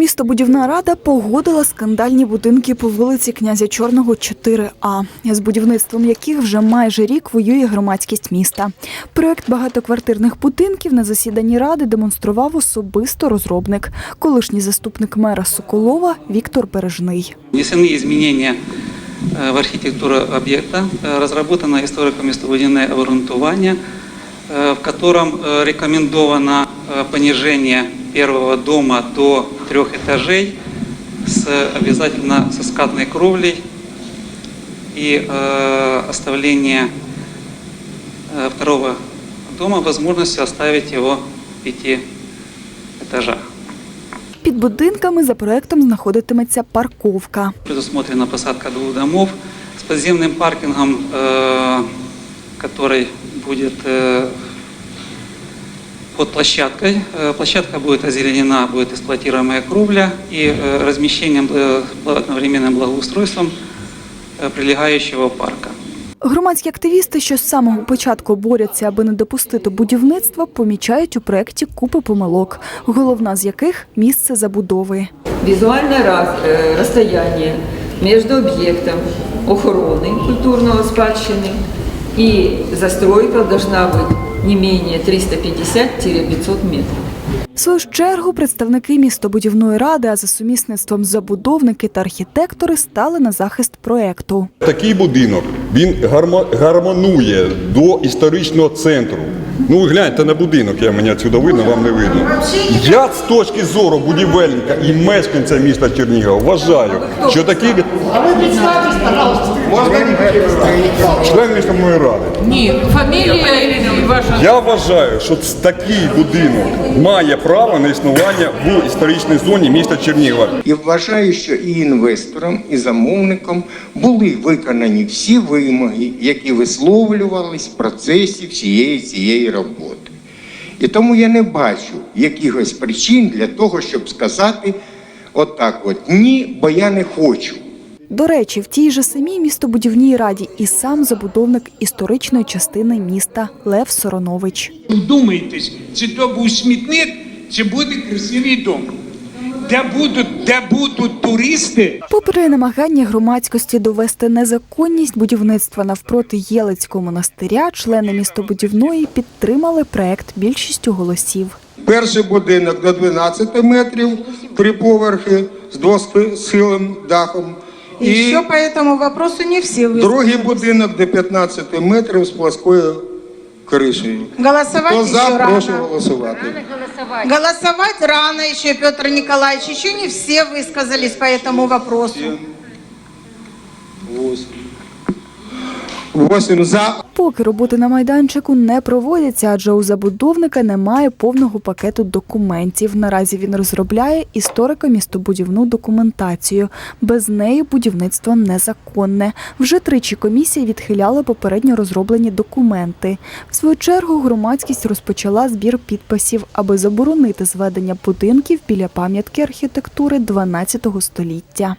Містобудівна рада погодила скандальні будинки по вулиці князя Чорного 4А, з будівництвом яких вже майже рік воює громадськість міста. Проект багатоквартирних будинків на засіданні ради демонстрував особисто розробник, колишній заступник мера Соколова Віктор Бережний. Внесены изменения э, в архитектуру объекта, Э, разработано историко-местобудівне обґрунтування, э, в котором э, рекомендовано э, понижение первого дома до трех этажей с обязательно со скатной кровлей и э, оставление э, второго дома возможностью оставить его в пяти этажах. Під будинками за проектом знаходитиметься парковка. Предусмотрена посадка двух домов с подземным паркингом, э, который будет э, под площадкой. Э, Площадка будет озеленена, будет эксплуатируемая кровля и э, размещением, э, одновременным благоустройством э, прилегающего парка. Громадські активісти, що з самого початку борються, аби не допустити будівництва, помічають у проєкті купи помилок, головна з яких місце забудови. Визуальное раз, э, расстояние между объектом охороны культурного спадщины и застройка должна быть не менее 350-500 метров. В свою чергу представники містобудівної ради, а за сумісництвом забудовники та архітектори стали на захист проекту. Такий будинок він гармо- гармонує до історичного центру. Ну ви гляньте на будинок, я мені отсюда видно, вам не видно. Я з точки зору будівельника і мешканця міста Чернігова вважаю, що такий член міської ради. Ні, фамілія і ваша. Я вважаю, що такий будинок має право на існування в історичній зоні міста Чернігова. І вважаю, що і інвесторам, і замовникам були виконані всі вимоги, які висловлювались в процесі всієї цієї роботи. І тому я не бачу якихось причин для того, щоб сказати отак от ні, бо я не хочу. До речі, в тій же самій містобудівній раді і сам забудовник історичної частини міста Лев Соронович. Вдумайтесь, чи то був смітник, чи буде красивий дом. Де будуть, де будуть туристи, Попри намагання громадськості довести незаконність будівництва навпроти Єлицького монастиря, члени містобудівної підтримали проект більшістю голосів. Перший будинок до 12 метрів, три поверхи з двосхилим дахом. І Еще по этому вопросу не все высказались. другий будинок до 15 метрів з плоскою кришею. Голосовать Хто еще за, рано. прошу голосувати. Голосовать рано еще, Петр Николаевич. Еще не все высказались по этому вопросу. Восемь за. Поки роботи на майданчику не проводяться, адже у забудовника немає повного пакету документів. Наразі він розробляє історико-містобудівну документацію. Без неї будівництво незаконне. Вже тричі комісія відхиляла попередньо розроблені документи. В свою чергу громадськість розпочала збір підписів, аби заборонити зведення будинків біля пам'ятки архітектури 12 століття.